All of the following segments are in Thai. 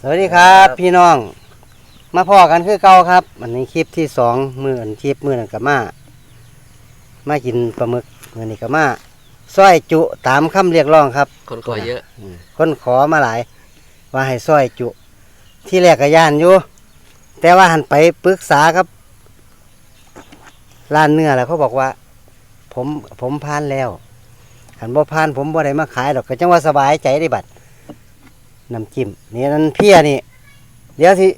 สวัสดีครับ พี่น้อง มาพอกันคือเก่าครับ อันนี้คลิปที่สองมืออันคลิปมือนันกับมามากินปลาหมึกมือนี้กับมาซอยจุตามคำเรียกร้องครับ คนขอเยอะคนขอมาหลาย ว่าให้ซอยจุ ที่แรกก็ย่านอยู่แต่ว่าหันไปปรึกษาครับร้านเนื้อแล้วเขาบอกว่า ผมผมพานแล้วหันบ่พานผมบ่ได้มาขายหรอกก็จังว่าสบายใจได้บัด น้ำจิ้มนี่นั่นเพียนี่ เดี๋ยวสิ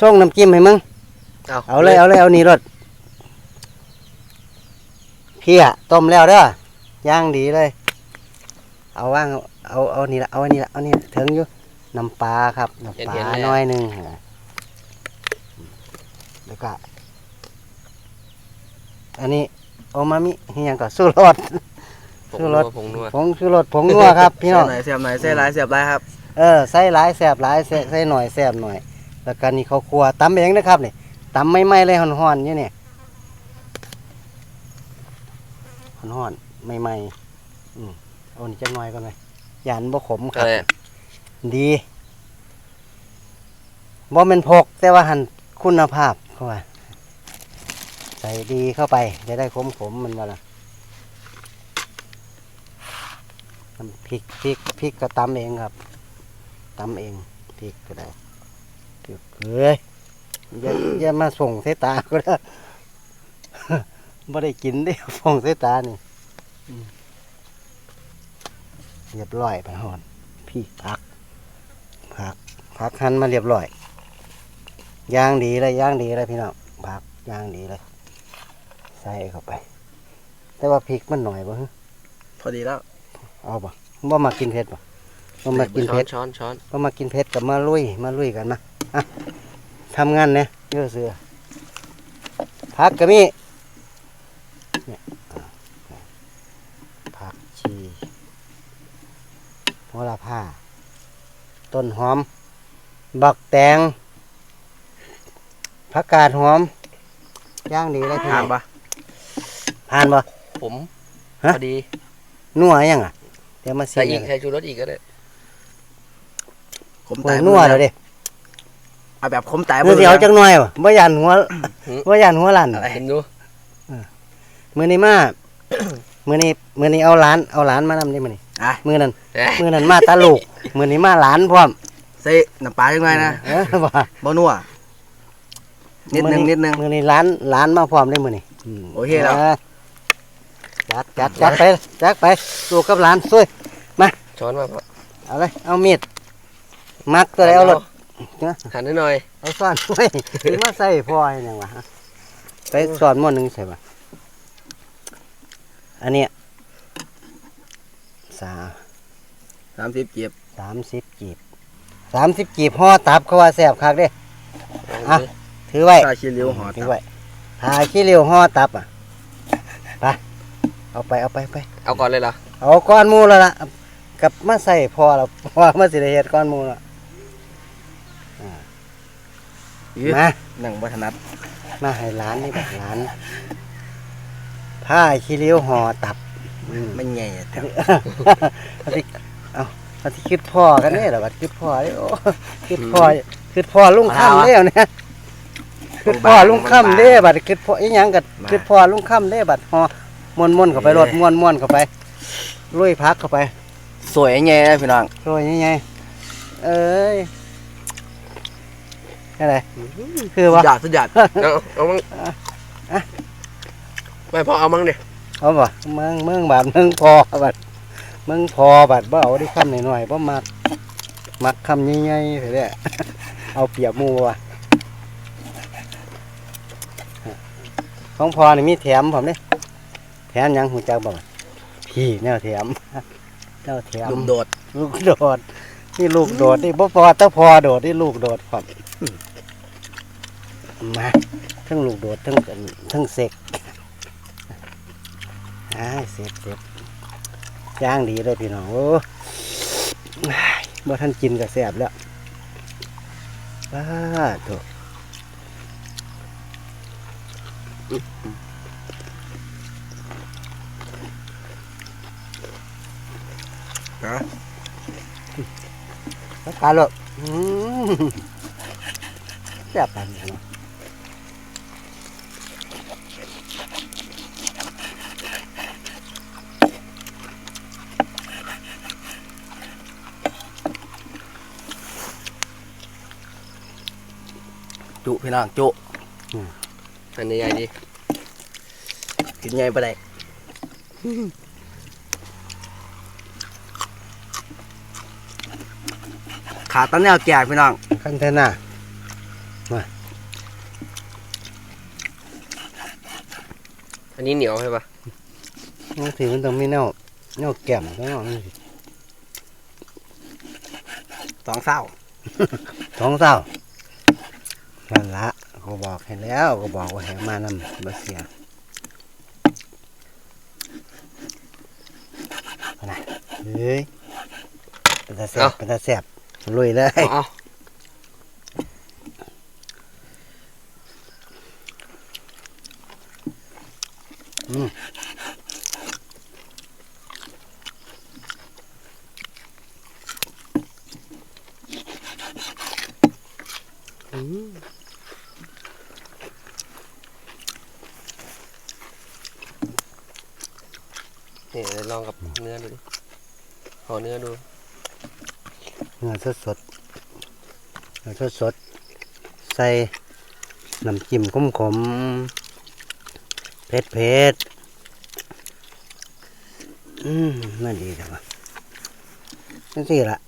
ส่งน้ำจิ้มให้มึง เอาเอาเลยเอาเลยเอานี่รถเพียต้มแล้วเด้อย่างดีเลย เอาว่างเอาเอานี่ละเอาอันนี้ละเอานี่ละถึงอยู่น้ำปลาครับน้ำปลาน้อยหนึ่งแล้วก็อันนี้โอมามิเฮียงก็สู้รสผงชูนัรวสผงนัวผงชูรสผงนัวครับพี่น้องเสียบหน่อยเสียบหน่อยเสียบหลายเสียบหลายครับ เออใส่หลายแสบหลายใส่ใส่หน่อยแสบหน่อย แล้วก็นี่เขาวครัวตำเองนะครับนี่ตำไม่ไหม้เลยห่อนๆอยู่นี่ห่อนๆไม่ไหม้อืมเอานี่จังหน่อยก่อนไหมยานบ่ขมคก็รับเลยดีบ่เป็นพก แต่ว่าหันคุณภาพเข้ามาใส่ดีเข้าไป จะได้ขมขมๆมันว่าละน้ำพริกพริกพริกก็ตำเองครับ ตำเองพริกก็ได้พริกเฮ้ยอย่าอย่ามาส่งใส่ตาก็ได้บ่ได้กินได้ส่งใส่ตานี่อืมเรียบร้อยไปหอน พี่พักผักผักหั่นมาเรียบร้อยย่างดีเลยย่างดีเลยพี่น้องผักย่างดีเลย ใส่เข้าไป แต่ว่าพริกมันหน่อยบ่ฮะพอดีแล้ว เอาบ่บ่มากินเผ็ดบ่ บ่มากินช้อเผ็นดช้อนช้อนบ่มากินเผ็ดกับมาลุยมาลุยกันมาอะทำงานเนี่ยเยอะเสือผักก็มีเนี่ยอะผักชีโหระพาต้นหอม บักแตงผักกาดหอม ย่างดีเลยพี่ทาน้นองปะผ่านบ่ผมฮะพอดีนัวยังอะ เดี๋ยวมาซีใส่อีกกันใส่ชูรสอีกก็ได้ ขมโอ้ตายยนัวแล้วเด้เอาแบบขมตายเมื่อเดียวจังหน่อยบ่บ่ยันหัวหืมบ่ยันหัวลั่นอะไรเห็นดูมื้อนี้มา มื้อนี้มื้อนี้เอาหลานเอาหลานมานำได้มื้อนี้อะมื้อนั้นเอ๊ะมื้อนั้นมาตาลูกมื้อนี้มาหลานพร้อมใส่น้ำปลาจังไงนะเออว่าบ่นัวนิดนึงนิดนึงมื้อนี้หลานหลานมาพร้อมได้มื้อนี้มโอเคแล้วจัดจัดจัดไปจัดไปลูกกับหลานช่วยช้อนมาพ่อเอาเลยเอามีด มักตัวใดเอารถหั่นให้หน่อยเอาซ่อนไว้สิมาใส่พอให้หยังวะไปสอนหม้อหนึงใส่บ่อันเนี้ยสาสามสิบเจ็บสามสิบกีบสามสิบกีบห่อตับเขาว่าแซ่บคักเด้อะถือไว้ซาชิลิวหอถืตัอบไว้ทาขี้เร็วห่อตับอะไปเอาไปเอาไปไป เอาก่อนเลยเหรอเอาก้อนหมูแล้วล่ะกลับมาใส่พอแล้วเพราะว่ามาสิได้เฮ็ดก้อนหมูแล้ว มานั่งบัถนัดมาให้ร้านนี่แบบร้านผ้าขี้เร็วห่อตับอืมไม่ใหญ่แถวเอาที่เอาเอาที่คิดพ่อกันเนี่ยเหรอบัดคิดพ่อเด้โอ้คิดพ่อคิดพ่อลุงค่ำเด้วเนี่ยคิดพ่อลุงค่ำเด้บัดคิดพ่ออีหยังกัคิดพ่อลุงค่ำเด้บัดห่อม้วนม้วนๆเข้าไปรถม้วนม้วนๆเข้าไปลุยพักเข้าไป สวยแง่นะพี่น้องโรยยังไงเอ้ย อะไรคือสุว่าดยอดสุดยอดเอาเอามั่งไม่พ่อเอามั่งดิเอาบ่เมืองเมืองบาดเมืองพอบัดเมืองพอบัดบ่เอาได้คำหน่อยๆบ่มักมักคำใหญ่ๆเถอะเด้เอาเปรียบหมู่ว่ะของพอนี่มีแถมผมเด้แถมหยังหูจักบ่ล่ะพี่แนวแถมแนวแถมลุมโดด ลูกโดดนี่ลูกโดดนี่บ่พอแตะพอโดดนี่ลูกโดดครับ มาทั้งลูกโดดทั้งกันทั้งเสกอ่าเสร็จเสร็จย่างดีเลยพี่น้องโอ้อ้ายบ่ท่านกินก็แซ่บแล้วว้าโถฮะแล้วกาลกอืมแซ่บปานนี้เนาะ จุพี่น้องจุอันนี้ใหญ่ดีกินใหญ่ไปได้ขาตั้งแนวแก่พี่น้องคันเทน่าอันนี้เหนียวใช่ปะบางทีมันต้องมีแนวแนวแก้มข้างนอกนี่สิสองเศร้าสองเศร้า นั่นละก็บอกให้แล้วก็บอกว่าให้มานำบ่เสียเอานะเฮ้ยเป็นตาแสบเป็นตาแสบลุยเลยเอาเอา อืม นี่เดี๋ยวลองกับเนื้อดูดิขอเนื้อดู เนื้อ สดสดๆเนื้อสดสดๆใส่น้ำจิ้มขมขมๆเผ็ดเผ็ดๆอืมนั่นดีจังวะนั่นสิละ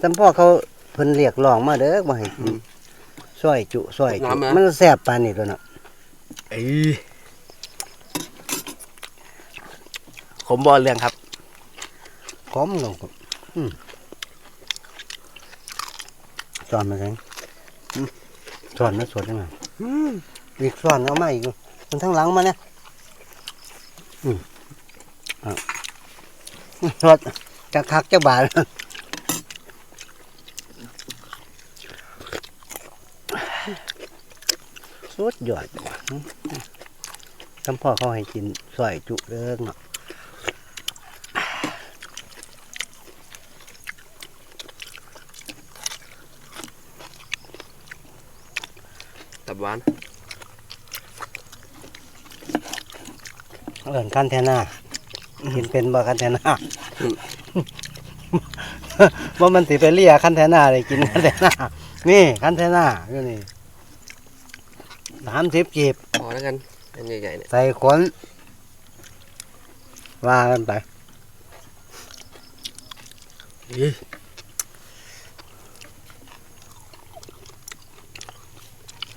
จำพ่อเขาเพิ่นเรียกร้องมาเด้อมาให้กินซอยจุซอยจุมันแซ่บปานนี้ตัวเนาะเอ้ยผมบอลเรื่องครับ ขมลง ครับอืมสอนมาไงอืมสอนมาสดยังไงอืมอีกสอนเอามาอีกมันทั้งหลังมาเนี่ยอืมเอะสดจะคักจะบาดสุดยอดว่ะอืมทำพ่อเขาให้กินซอยจุเด้อเนาะ หวานเอินคันแทน่าเห็นเป็นบ่คันแทน่าว่ามันสิไปเลียคันแทน่าเลยกินคันแทน่านี่คันแทน่าอยู่นี่สามสิบจีบพอแล้วกันอันใหญ่ๆเนี่ยใส่ขนว่ากันไป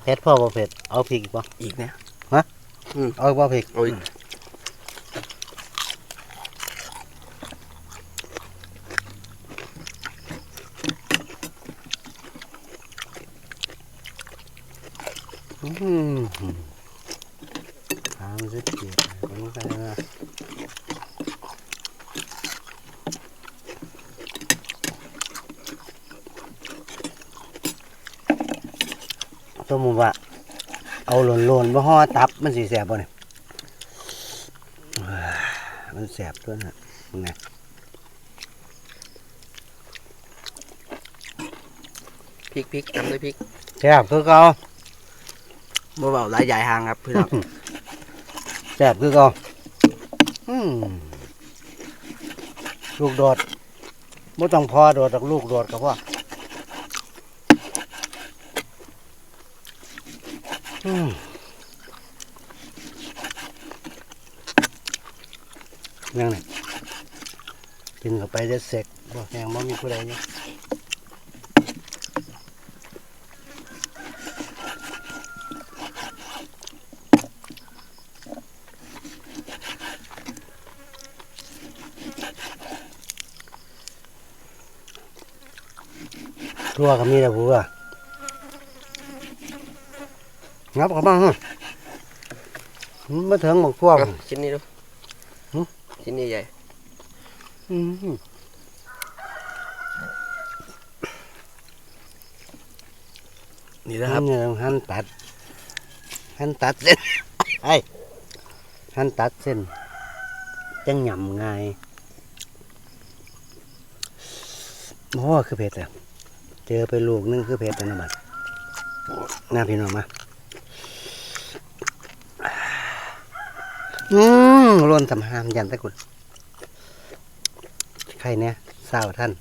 เผ็ดพ่อบ่เผ็ดเอาพริกอีกบ่อีกเนี่ยเอาอีกบ่พริกโอ้ยอืมสามสิบจีบผมก็ได้นะ สมมติว่า เอาหล่นหล่นๆบ่ห่อตับมันสิแสบบ่เนี่ยว้ามันแสบตัวน่ะไงพริกพริกทำด้วยพริกแสบคือเก่าบ่เบาหลายใหญ่ห่างครับพี่น้องแสบคือเก่าอืมลูกโดดบ่ต้องพอโดดดอกลูกโดดกับพ่ออืม ยังไงกินเข้าไปจะเสร็จบอกยังบ่มีผู้ใดเนี่ยทั่วก็มีแต่ผัว งับเข้ามาฮะมันมาถึงบอกทั่วเอาชิ้นนี้ดูหึชิ้นนี้ใหญ่อืมนี่นะนะคครัรับบเนี่ยหั่นตัดหั่นตัดเส้นไอ้หั่นตัดเส้นจังหย่ำง่ายโอ้คือเผ็ดเลยเจอไปลูกนึงคือเพชรนะบัดหน้าพี่น้องมา อืมร่นสำหามยันตะกุดใครเนี่ยสาวท่าน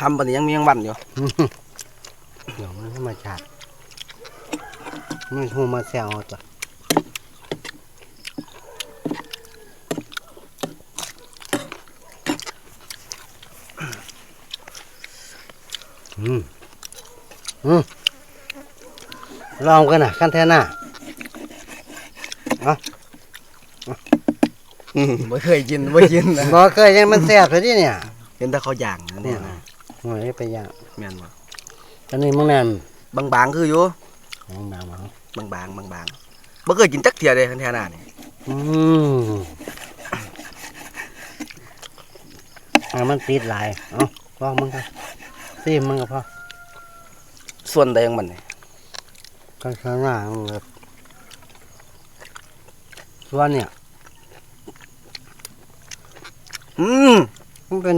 คำปานนี้ยังมียังวันอยู่เดี๋ยวมันธรรมชาติมันหูมาแซวเอาตัวอืมอืมลองกันนะขั้นแท่หน้าไม่เคยกินไม่กินนะบอกเคยยังมันแซ่บเลยที่เนี่ย เห็นแต่เขาย่างนะเนี่ยนะ โอ้ยไปย่างแม่นบ่ตอนนี้มึงนั่นบางๆคืออยู่ของมามาบางๆบางๆบ่เคยกินจักเที่ยเลยคันแท้หน้านี่อืมอ่ามันติดหลายเอ้าลองมึงกันซีมมึงก็พอส่วนใดของมันนี่ข้างข้างหน้ามึงแบบส่วนเนี่ย อืมมันเป็น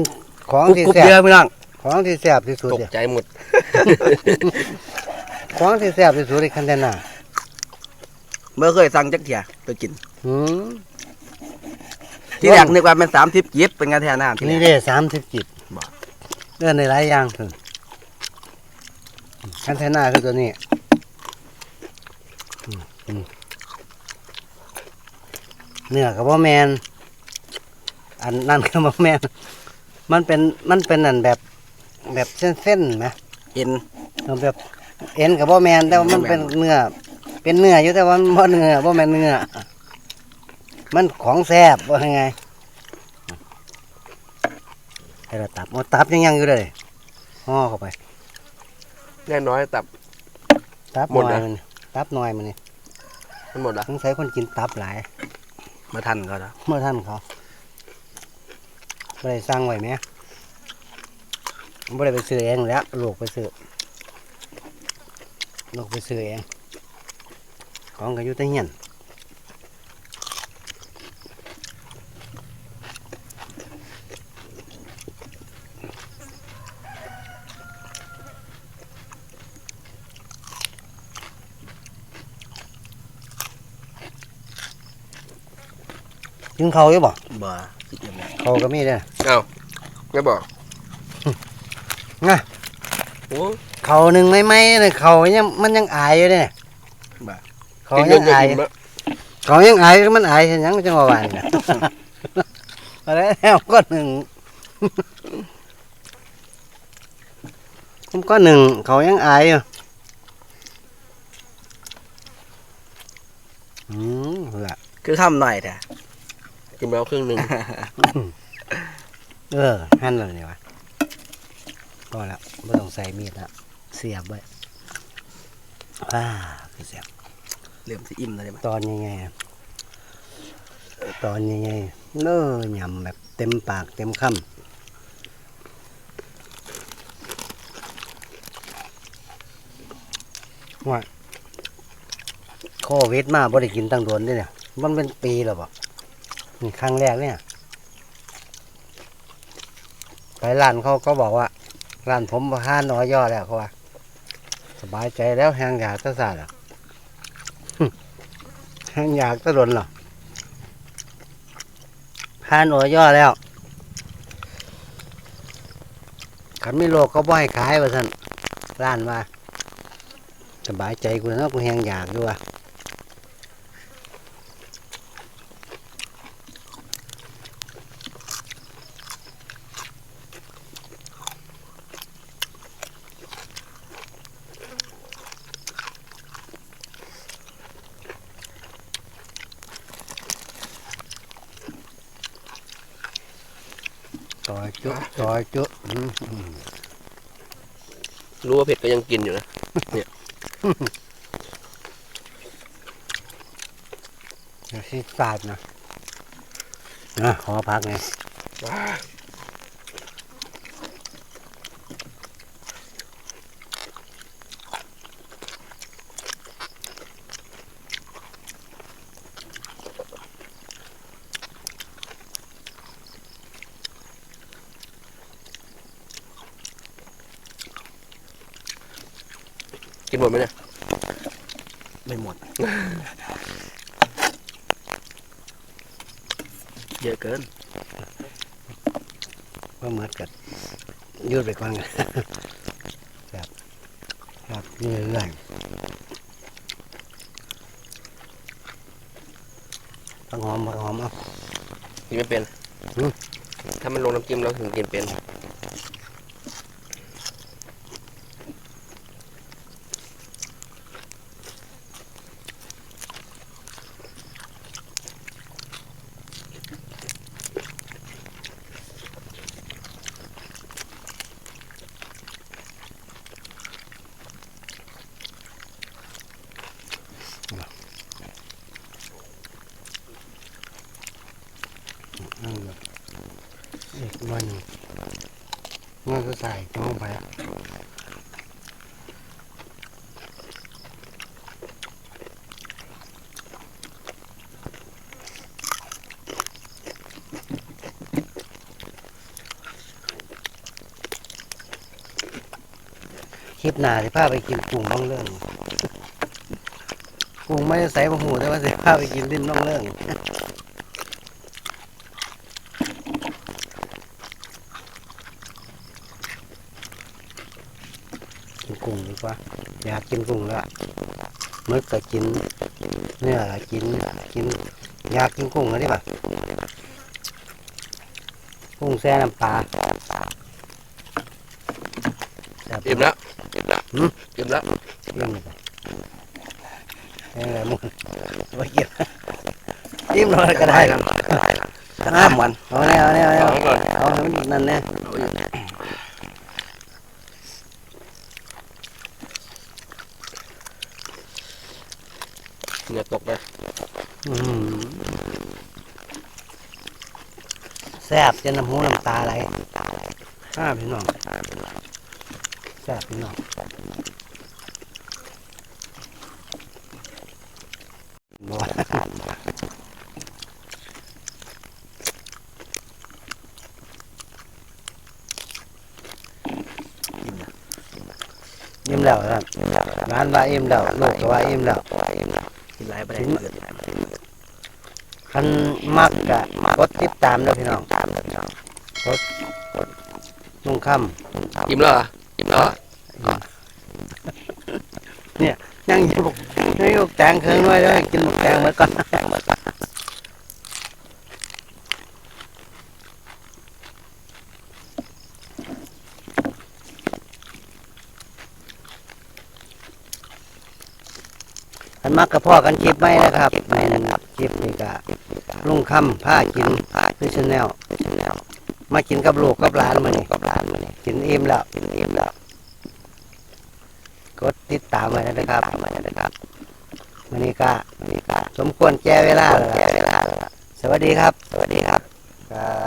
ของกรุบที่กรุบแซ่เดียวบพี่น้อง ของที่แซ่บที่สุดตกเนี่ยใจหมด ของที่แซ่บที่สุดในคันเทนน่ะบ่เคยสั่งจักเที่ยตัวกินอืมที่แรกนึกว่ามัน30จิบเป็นกันแท้หน้าที่นี่แรกเด้สามสิบจิตบ่ เลื่อนในหลายอย่างถึงคันเทนน่าคือตัวนี้อืมอืมเนื้อกับว่าแมนอันนั่นกับว่าแมนมันเป็นมันเป็นอันแบบ แบบเส้นๆไหมเอ็นเอาแบบเอ็นกับว่าแมนแต่ว่ามันบ่แม่นเป็นเนื้อเป็นเนื้ออยู่แต่ว่ามันบ่เนื้อว่าแมนเนื้อมันของแซ่บว่าไงให้เราตับเอาตับยังยังอยู่เลยห่อเข้าไปแน่น้อยตับ ตับหมดน้อยนะ มันตับน้อยมันนี่มันหมดละสงสัยคนกินตับหลายมาทันก็แล้วเมื่อท่านเขาไม่ได้สร้างไว้ไหม ไม่ได้ไปซื้อเองแหล้วลูกไปซื้อลูกไปซื้อเองของก็อยู่แต่เฮียนกินเขาวอยู่บ่บ่สิเอ็มเขาวก็มีเด้อเอ้าไม่บอก นะโอ้เขาวหนึ่งไม่ไม่เลยเขาวยังมันยังอายอยู่เนี่ยบ่เขากินยัเยงอะอายๆกินมะเขายังอายมันอายเห็นยังจังหวะวานน่ะอะไรแล้วก็หนึ่งผมก็หนึ่งเขายังอายอยู่อืมละคือคำหน่อยแท้กินไปแล้วครึ่งหนึ่ง เออหั่นเลยนี่วะ ก็แล้วไม่ต้องใส่มีดละเสียบไว้ว้าคือเสียบเริ่มสิอิ่มแล้วได้มั้ยตอนยังไงอะตอนยังไงเน้อยำแบบเต็มปากเต็มคำว่าโควิดมาบ่ได้กินตั้งโดนเด้เนี่ย มันเป็นปีแล้วบ่นี่ครั้งแรกเนี่ย ไปร้านเขาก็บอกว่า ร้านผมผ่านน้อยย่อแล้วเขาว่า สบายใจแล้วแหงอยากจะสาดอะแหงอยากจะหล่นหรอผ่านน้อยย่อแล้วขันไม่โลกก็บ่ให้ขายว่าท่นร้านว่าสบายใจกูนะกูแหงอยากด้วย จุจอยจุอืมอืมรู้ว่าเผ็ดก็ยังกินอยู่นะเดี๋ยวสิสาดนะนะขอพักไง กินหมดไหมเนี่ย ไม่หมด เยอะเกินก็เหมือนกันยืดไปก่อนกันครับครับเรื่อยๆผักหอมผักหอมเอากินไม่เป็นอืมถ้ามันลงน้ำจิ้มเราถึงกินเป็นนั่นแหละอีกวันหนึ่ง มันก็ใส่น้องไปคลิปหน้าสิพาไปกินกุ้งบ้องเรื่องกุ้งไม่ใส่บะหูแต่ว่าสิพาไปกินลิ้นน้องเรื่อง กินกุ้งดีกว่า อยา กกินกุ้งแล้วมึกก็กินเนื้อก็กินกินอยากกินกุ้งแล้วดิป่ะกุ้งแซ่น้ำปลาแซ่บอิ่มแล้วอิ่มแล้วหืมอิ่มแล้วอิ่มเลยป่ะเอ้ยมึงไม่กินอิ่มเลยก็ได้ครับจะข้ามวันเอาเนี่ยเอาเนี่ยเอาเนี่ยเอาก่อนเอาให้มันนั่นเนี่ย เอาอีก เหงื่อตกเลย อืมแซ่บจนน้ำหูน้ำตาไหลอ้าพี่น้องแซ่บพี่น้องบ่อิ่มแล้วครับร้านว่าอิ่มแล้วลูกก็ว่าอิ่มแล้วกินหลายประเด็นคันมักกะกดติดตามเด้อพี่น้อง กดลุงคอิ่มแล้วเหรออิ่มแล้วเหรอำยังอยู่ยังอยู่แตงเครื่องไว้เลยกินแตงไว้ก่อนคันมักกับพ่อกันคลิปไหมนะครับในนะครับคลิปนี้ก็ลุงคำผ้ากินคือชาแนล มากินกับลูกกับหลานมานี่กับหลานมานี่กินอิ่มแล้วกินอิ่มแล้วกดติดตามไว้นะครับตามไว้นะครับวันนี้ก็วันนี้ก็สมควรแก้เวลาแล้วล่ะสวัสดีครับ สวัส